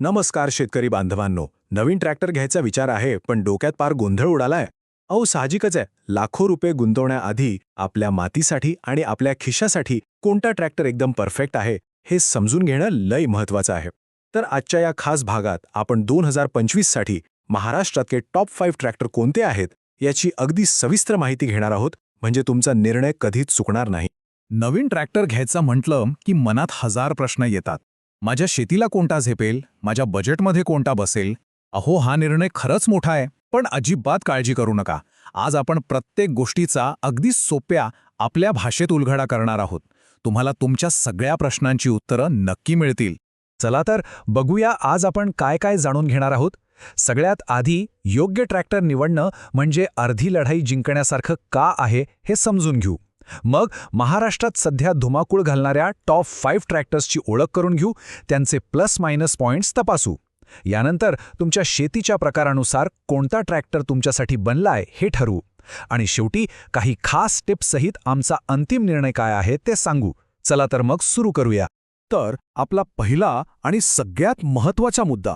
नमस्कार शेतकरी बांधवांनो. नवीन ट्रॅक्टर घ्यायचा विचार आहे पण डोक्यात पार गोंधळ उडालाय. अहो साहजिकच आहे. लाखो रुपये गुंतवण्याआधी आपल्या मातीसाठी आणि आपल्या खिशासाठी कोणता ट्रॅक्टर एकदम परफेक्ट आहे हे समजून घेणं लय महत्वाचं आहे. तर आजच्या या खास भागात आपण दोन हजार पंचवीससाठी महाराष्ट्रातले टॉप फाईव्ह ट्रॅक्टर कोणते आहेत याची अगदी सविस्तर माहिती घेणार आहोत म्हणजे तुमचा निर्णय कधीच चुकणार नाही. नवीन ट्रॅक्टर घ्यायचा म्हटलं की मनात हजार प्रश्न येतात. माझ्या शेतीला कोणता झेपेल? माझ्या बजेटमध्ये कोणता बसेल? अहो हा निर्णय खरंच मोठा आहे पण अजिबात काळजी करू नका. आज आपण प्रत्येक गोष्टीचा अगदी सोप्या आपल्या भाषेत उलगडा करणार आहोत. तुम्हाला तुमच्या सगळ्या प्रश्नांची उत्तरं नक्की मिळतील. चला तर बघूया आज आपण काय काय जाणून घेणार आहोत. सगळ्यात आधी योग्य ट्रॅक्टर निवडणं म्हणजे अर्धी लढाई जिंकण्यासारखं का आहे हे समजून घेऊ. मग महाराष्ट्रात सध्या धुमाकूळ घालणाऱ्या टॉप फाईव्ह ट्रॅक्टर्सची ओळख करून घेऊ त्यांचे प्लस मायनस पॉइंट्स तपासू. यानंतर तुमच्या शेतीच्या प्रकारानुसार कोणता ट्रॅक्टर तुमच्यासाठी बनलाय हे ठरवू. आणि शेवटी काही खास टिप्ससहित आमचा अंतिम निर्णय काय आहे ते सांगू. चला तर मग सुरू करूया. तर आपला पहिला आणि सगळ्यात महत्त्वाचा मुद्दा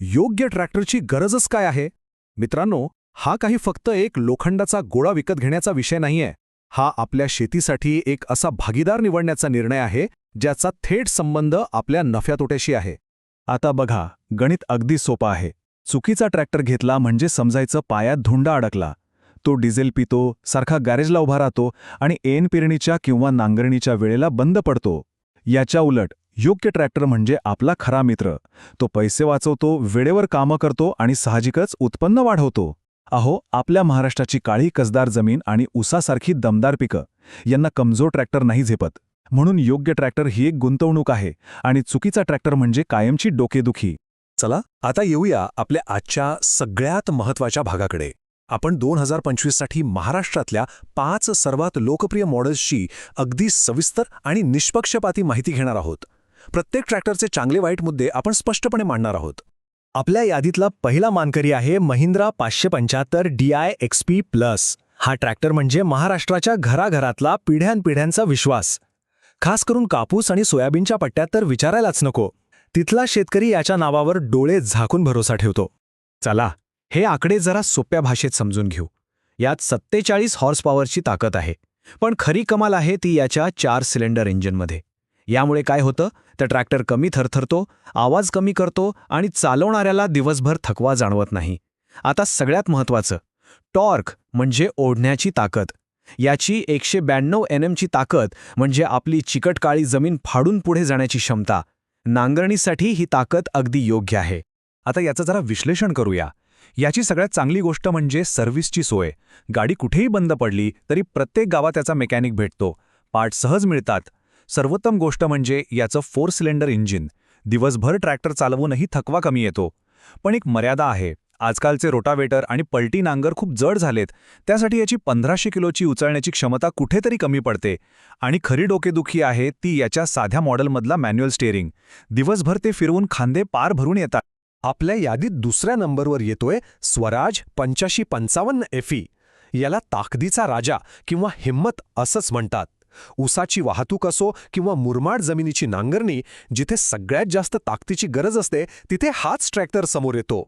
योग्य ट्रॅक्टरची गरजच काय आहे? मित्रांनो हा काही फक्त एक लोखंडाचा गोळा विकत घेण्याचा विषय नाहीये. हा आपल्या शेतीसाठी एक असा भागीदार निवडण्याचा निर्णय आहे ज्याचा थेट संबंध आपल्या नफ्यातोट्याशी आहे. आता बघा गणित अगदी सोपं आहे. चुकीचा ट्रॅक्टर घेतला म्हणजे समजायचं पायात धुंडा अडकला. तो डिझेल पितो सारखा गॅरेजला उभा राहतो आणि एन पेरणीच्या किंवा नांगरणीच्या वेळेला बंद पडतो. याच्या उलट योग्य ट्रॅक्टर म्हणजे आपला खरा मित्र. तो पैसे वाचवतो वेळेवर कामं करतो आणि साहजिकच उत्पन्न वाढवतो. अहो आपल्या महाराष्ट्राची काळी कसदार जमीन आणि उसासारखी दमदार पिकं यांना कमजोर ट्रॅक्टर नाही झेपत. म्हणून योग्य ट्रॅक्टर ही एक गुंतवणूक आहे आणि चुकीचा ट्रॅक्टर म्हणजे कायमची डोकेदुखी. चला आता येऊया आपल्या आजच्या सगळ्यात महत्त्वाच्या भागाकडे. आपण दोन हजार पंचवीससाठी महाराष्ट्रातल्या पाच सर्वात लोकप्रिय मॉडेल्सची अगदी सविस्तर आणि निष्पक्षपाती माहिती घेणार आहोत. प्रत्येक ट्रॅक्टरचे चांगले वाईट मुद्दे आपण स्पष्टपणे मांडणार आहोत. आपल्या यादीतला पहिला मानकरी आहे महिंद्रा पाचशे पंच्याहत्तर D I X P plus. हा ट्रॅक्टर म्हणजे महाराष्ट्राच्या घराघरातला पिढ्यानपिढ्यांचा विश्वास. खास करून कापूस आणि सोयाबीनच्या पट्ट्यात तर विचारायलाच नको. तिथला शेतकरी याच्या नावावर डोळे झाकून भरोसा ठेवतो. चला हे आकडे जरा सोप्या भाषेत समजून घेऊ. यात सत्तेचाळीस हॉर्स पॉवरची ताकद आहे. पण खरी कमाल आहे ती याच्या चार सिलेंडर इंजिनमध्ये यामुळे काय होतं? तर ट्रॅक्टर कमी थरथरतो आवाज कमी करतो आणि चालवणाऱ्याला दिवसभर थकवा जाणवत नाही. आता सगळ्यात महत्त्वाचं टॉर्क म्हणजे ओढण्याची ताकद. याची एकशे ब्याण्णव एन एमची ताकद म्हणजे आपली चिकट काळी जमीन फाडून पुढे जाण्याची क्षमता. नांगरणीसाठी ही ताकद अगदी योग्य आहे. आता याचं जरा विश्लेषण करूया. याची सगळ्यात चांगली गोष्ट म्हणजे सर्व्हिसची सोय. गाडी कुठेही बंद पडली तरी प्रत्येक गावात त्याचा मेकॅनिक भेटतो. पार्ट सहज मिळतात. सर्वोत्तम गोष्ट म्हणजे याचं फोर सिलेंडर इंजिन. दिवसभर ट्रॅक्टर चालवूनही थकवा कमी येतो. पण एक मर्यादा आहे. आजकालचे रोटावेटर आणि पलटी नांगर खूप जड झालेत. त्यासाठी याची पंधराशे किलोची उचलण्याची क्षमता कुठेतरी कमी पडते. आणि खरी डोकेदुखी आहे ती याच्या साध्या मॉडेलमधला मॅन्युअल स्टेअरिंग. दिवसभर ते फिरवून खांदे पार भरून येतात. आपल्या यादीत दुसऱ्या नंबरवर येतोय स्वराज पंच्याशी पंचावन्न एफई याला ताकदीचा राजा किंवा हिम्मत असंच म्हणतात. ऊसाची वाहतूक असो किंवा मुरमाड जमिनीची नांगरणी जिथे सगळ्यात जास्त ताकदीची गरज असते तिथे हाच ट्रॅक्टर समोर येतो.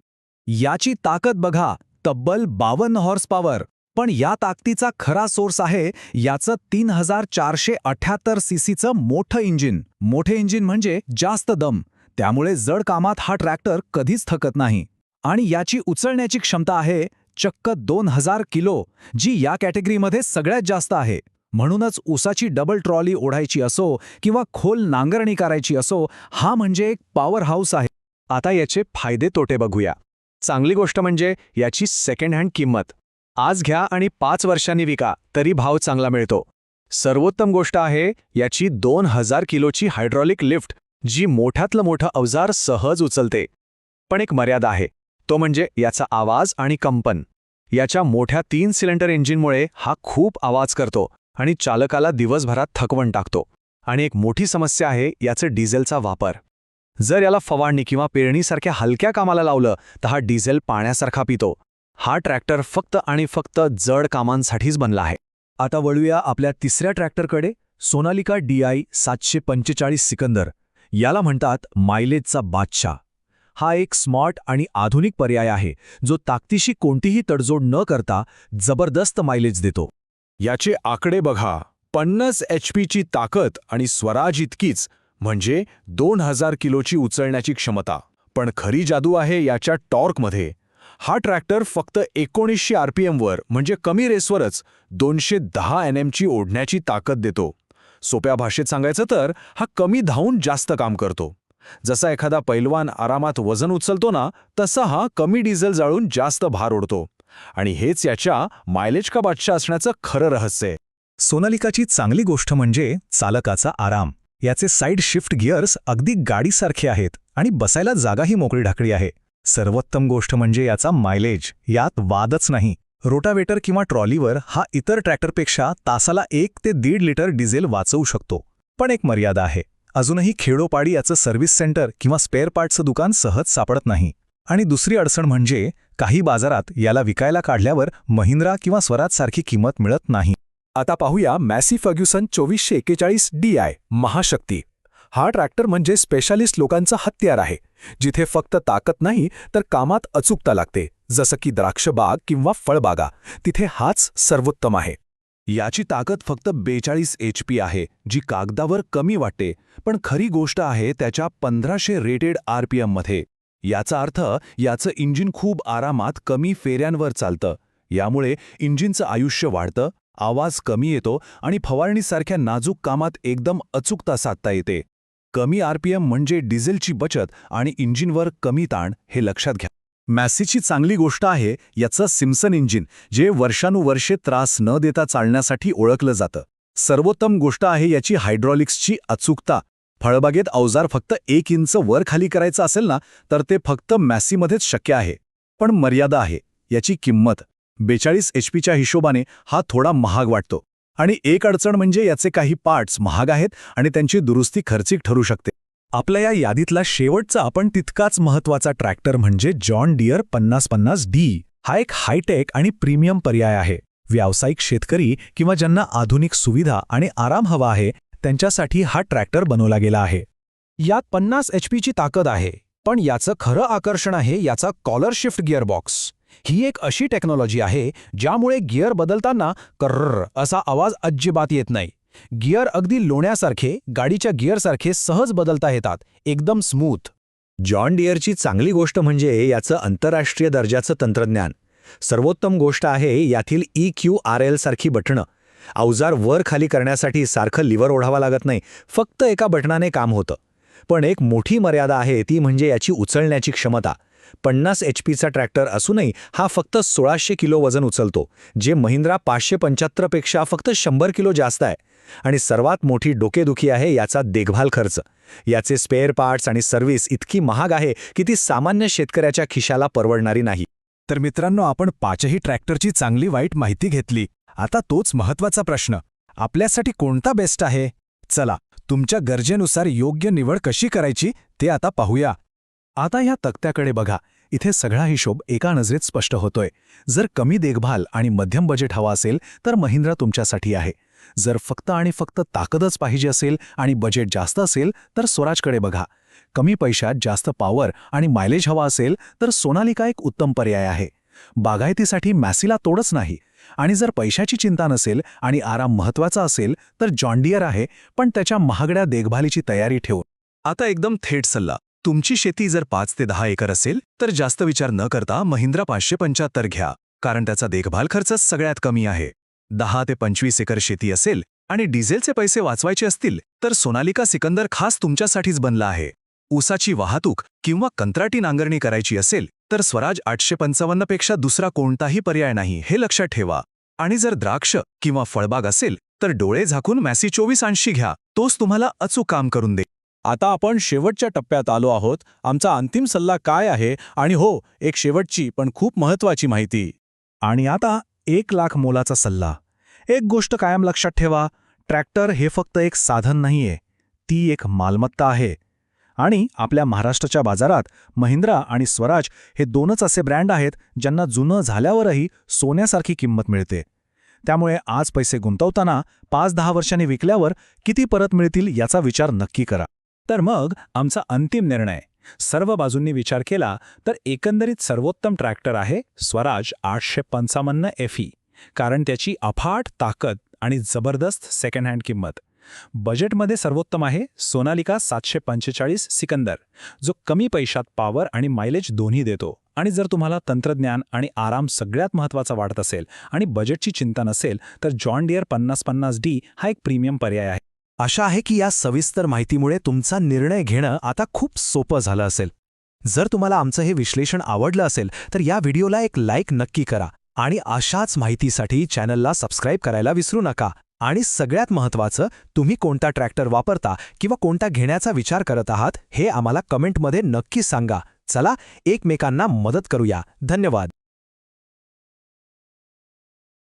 याची ताकद बघा तब्बल बावन्न हॉर्स पॉवर पण या ताकदीचा खरा सोर्स आहे याचं तीन हजार चारशे अठ्याहत्तर सीसीचं मोठं इंजिन मोठे इंजिन म्हणजे जास्त दम. त्यामुळे जड कामात हा ट्रॅक्टर कधीच थकत नाही. आणि याची उचलण्याची क्षमता आहे चक्क दोन हजार किलो जी या कॅटेगरीमध्ये सगळ्यात जास्त आहे. म्हणूनच ऊसाची डबल ट्रॉली ओढायची असो किंवा खोल नांगरणी करायची असो हा म्हणजे एक पॉवर हाऊस आहे. आता याचे फायदे तोटे बघूया. चांगली गोष्ट म्हणजे याची सेकंड हँड किंमत. आज घ्या आणि पाच वर्षांनी विका तरी भाव चांगला मिळतो. सर्वोत्तम गोष्ट आहे याची दोन हजार किलोची हायड्रॉलिक लिफ्ट जी मोठ्यातलं मोठं अवजार सहज उचलते. पण एक मर्यादा आहे तो म्हणजे याचा आवाज आणि कंपन. याच्या मोठ्या तीन सिलेंडर इंजिनमुळे हा खूप आवाज करतो. आणि चालकाला दिवसभरात थकवण टाकतो. आणि एक मोठी समस्या आहे याचं डिझेलचा वापर. जर याला फवारणी किंवा पेरणीसारख्या हलक्या कामाला लावलं तर हा डिझेल पाण्यासारखा पितो. हा ट्रॅक्टर फक्त आणि फक्त जड कामांसाठीच बनला आहे. आता वळूया आपल्या तिसऱ्या ट्रॅक्टरकडे. सोनालिका डी आय सातशे पंचेचाळीस सिकंदर. याला म्हणतात मायलेजचा बादशाह. हा एक स्मार्ट आणि आधुनिक पर्याय आहे जो ताकदीशी कोणतीही तडजोड न करता जबरदस्त मायलेज देतो. याचे आकडे बघा. पन्नास एच पीची ताकद आणि स्वराज इतकीच म्हणजे दोन हजार किलोची उचलण्याची क्षमता. पण खरी जादू आहे याच्या टॉर्कमध्ये. हा ट्रॅक्टर फक्त एकोणीसशे आरपीएमवर म्हणजे कमी रेसवरच दोनशे दहा एन एमची ओढण्याची ताकद देतो. सोप्या भाषेत सांगायचं तर हा कमी धावून जास्त काम करतो. जसा एखादा पैलवान आरामात वजन उचलतो ना तसा हा कमी डिझेल जाळून जास्त भार ओढतो. आणि हेच याच्या मायलेज का बादशाह असण्याचं खरं रहस्य आहे. सोनालिकाची चांगली गोष्ट म्हणजे चालकाचा आराम. याचे साईड शिफ्ट गिअर्स अगदी गाडीसारखे आहेत आणि बसायला जागाही मोकळी ढाकळी आहे. सर्वोत्तम गोष्ट म्हणजे याचा मायलेज यात वादच नाही. रोटावेटर किंवा ट्रॉलीवर हा इतर ट्रॅक्टरपेक्षा तासाला एक ते दीड लिटर डिझेल वाचवू शकतो. पण एक मर्यादा आहे. अजूनही खेडोपाडी याचं सर्व्हिस सेंटर किंवा स्पेअर पार्टचं दुकान सहज सापडत नाही. आणि दुसरी अडचण म्हणजे काही बाजारात याला विकायला काढल्यावर महिंद्रा किंवा स्वराजसारखी किंमत मिळत नाही. आता पाहूया मॅसी फर्ग्युसन चोवीसशे एक्केचाळीस डी आय महाशक्ती. हा ट्रॅक्टर म्हणजे स्पेशालिस्ट लोकांचा हत्यार आहे. जिथे फक्त ताकद नाही तर कामात अचूकता लागते. जसं की द्राक्षबाग किंवा फळबागा तिथे हाच सर्वोत्तम आहे. याची ताकद फक्त बेचाळीस एच पी आहे जी कागदावर कमी वाटते. पण खरी गोष्ट आहे त्याच्या पंधराशे रेटेड आरपीएममध्ये याचा अर्थ याचं इंजिन खूप आरामात कमी फेऱ्यांवर चालतं. यामुळे इंजिनचं आयुष्य वाढतं आवाज कमी येतो आणि फवारणीसारख्या नाजूक कामात एकदम अचूकता साधता येते. कमी आरपीएम म्हणजे डिझेलची बचत आणि इंजिनवर कमी ताण हे लक्षात घ्या. मॅसीची चांगली गोष्ट आहे याचं सिम्सन इंजिन जे वर्षानुवर्षे त्रास न देता चालण्यासाठी ओळखलं जातं. सर्वोत्तम गोष्ट आहे याची हायड्रॉलिक्सची अचूकता फळबागेत अवजार फक्त एक इंच वर खाली करायचं असेल ना तर ते फक्त मॅसीमध्येच शक्य आहे. पण मर्यादा आहे. याची किंमत बेचाळीस एच पीच्या हिशोबाने हा थोडा महाग वाटतो. आणि एक अडचण म्हणजे याचे काही पार्ट्स महाग आहेत आणि त्यांची दुरुस्ती खर्चिक ठरू शकते. आपल्या या यादीतला शेवटचा आपण तितकाच महत्त्वाचा ट्रॅक्टर म्हणजे जॉन डियर पन्नास पन्नास डी. हा एक हायटेक आणि प्रीमियम पर्याय आहे. व्यावसायिक शेतकरी किंवा ज्यांना आधुनिक सुविधा आणि आराम हवा आहे त्यांच्यासाठी हा ट्रॅक्टर बनवला गेला आहे. यात पन्नास एच पीची ताकद आहे पण याचं खरं आकर्षण आहे याचा कॉलर शिफ्ट गिअरबॉक्स. ही एक अशी टेक्नॉलॉजी आहे ज्यामुळे गिअर बदलताना कर्र असा आवाज अजिबात येत नाही. गिअर अगदी लोण्यासारखे गाडीच्या गिअरसारखे सहज बदलता येतात एकदम स्मूथ. जॉन डिअरची चांगली गोष्ट म्हणजे याचं आंतरराष्ट्रीय दर्जाचं तंत्रज्ञान. सर्वोत्तम गोष्ट आहे यातील ई क्यू आर एल सारखी बटणं. अवजार वर खाली करण्यासाठी सारखं लिव्हर ओढावा लागत नाही फक्त एका बटनाने काम होतं. पण एक मोठी मर्यादा आहे ती म्हणजे याची उचलण्याची क्षमता. पन्नास एच पीचा ट्रॅक्टर असूनही हा फक्त सोळाशे किलो वजन उचलतो जे महिंद्रा पाचशे पंच्याहत्तरपेक्षा फक्त शंभर किलो जास्त आहे. आणि सर्वात मोठी डोकेदुखी आहे याचा देखभाल खर्च. याचे स्पेअर पार्ट्स आणि सर्व्हिस इतकी महाग आहे की ती सामान्य शेतकऱ्याच्या खिशाला परवडणारी नाही. तर मित्रांनो आपण पाचही ट्रॅक्टरची चांगली वाईट माहिती घेतली. आता तोच महत्त्वाचा प्रश्न. आपल्यासाठी कोणता बेस्ट आहे? चला तुमच्या गरजेनुसार योग्य निवड कशी करायची ते आता पाहूया. आता ह्या तक्त्याकडे बघा इथे सगळा हिशोब एका नजरेत स्पष्ट होतोय. जर कमी देखभाल आणि मध्यम बजेट हवा असेल तर महिंद्रा तुमच्यासाठी आहे. जर फक्त आणि फक्त ताकदच पाहिजे असेल आणि बजेट जास्त असेल तर स्वराजकडे बघा. कमी पैशात जास्त पॉवर आणि मायलेज हवा असेल तर सोनालिका एक उत्तम पर्याय आहे. बागायतीसाठी मॅसीला तोडच नाही. आणि जर पैशाची चिंता नसेल आणि आराम महत्त्वाचा असेल तर जॉन्डियर आहे पण त्याच्या महागड्या देखभालीची तयारी ठेवून आता एकदम थेट सल्ला. तुमची शेती जर पाच ते दहा एकर असेल तर जास्त विचार न करता महिंद्रा पाचशे पंच्याहत्तर घ्या कारण त्याचा देखभाल खर्च सगळ्यात कमी आहे. दहा ते पंचवीस एकर शेती असेल आणि डिझेलचे पैसे वाचवायचे असतील तर सोनालिका सिकंदर खास तुमच्यासाठीच बनला आहे. ऊसाची वाहतूक किंवा कंत्राटी नांगरणी करायची असेल तर स्वराज आठशे पंचावन्नपेक्षा दुसरा कोणताही पर्याय नाही हे लक्षात ठेवा. आणि जर द्राक्ष किंवा फळबाग असेल तर डोळे झाकून मॅसी चोवीस ऐंशी घ्या तोच तुम्हाला अचूक काम करून दे आता आपण शेवटच्या टप्प्यात आलो आहोत आमचा अंतिम सल्ला काय आहे? आणि हो एक शेवटची पण खूप महत्वाची माहिती. आणि आता एक लाख मोलाचा सल्ला. एक गोष्ट कायम लक्षात ठेवा ट्रॅक्टर हे फक्त एक साधन नाहीये ती एक मालमत्ता आहे. आणि आपल्या महाराष्ट्राच्या बाजारात महिंद्रा आणि स्वराज हे दोनच असे ब्रँड आहेत ज्यांना जुनं झाल्यावरही सोन्यासारखी किंमत मिळते. त्यामुळे आज पैसे गुंतवताना पाच दहा वर्षांनी विकल्यावर किती परत मिळतील याचा विचार नक्की करा. तर मग आमचा अंतिम निर्णय. सर्व बाजूंनी विचार केला तर एकंदरीत सर्वोत्तम ट्रॅक्टर आहे स्वराज आठशे पंचावन्न एफ ई कारण त्याची अफाट ताकद आणि जबरदस्त सेकंड हँड किंमत. बजेटमध्ये सर्वोत्तम आहे सोनालिका सातशे पंचेचाळीस सिकंदर जो कमी पैशात पॉवर आणि मायलेज दोन्ही देतो. आणि जर तुम्हाला तंत्रज्ञान आणि आराम सगळ्यात महत्त्वाचा वाटत असेल आणि बजेटची चिंता नसेल तर जॉन डिअर पन्नास पन्नास डी हा एक प्रीमियम पर्याय आहे. आशा आहे की या सविस्तर माहितीमुळे तुमचा निर्णय घेणं आता खूप सोपं झालं असेल. जर तुम्हाला आमचं हे विश्लेषण आवडलं असेल तर या व्हिडिओला एक लाईक नक्की करा. आणि अशाच माहितीसाठी चॅनलला सबस्क्राईब करायला विसरू नका. आणि सगळ्यात महत्त्वाचं तुम्ही कोणता ट्रॅक्टर वापरता किंवा कोणता घेण्याचा विचार करत आहात हे आम्हाला कमेंटमध्ये नक्की सांगा. चला एकमेकांना मदत करूया. धन्यवाद.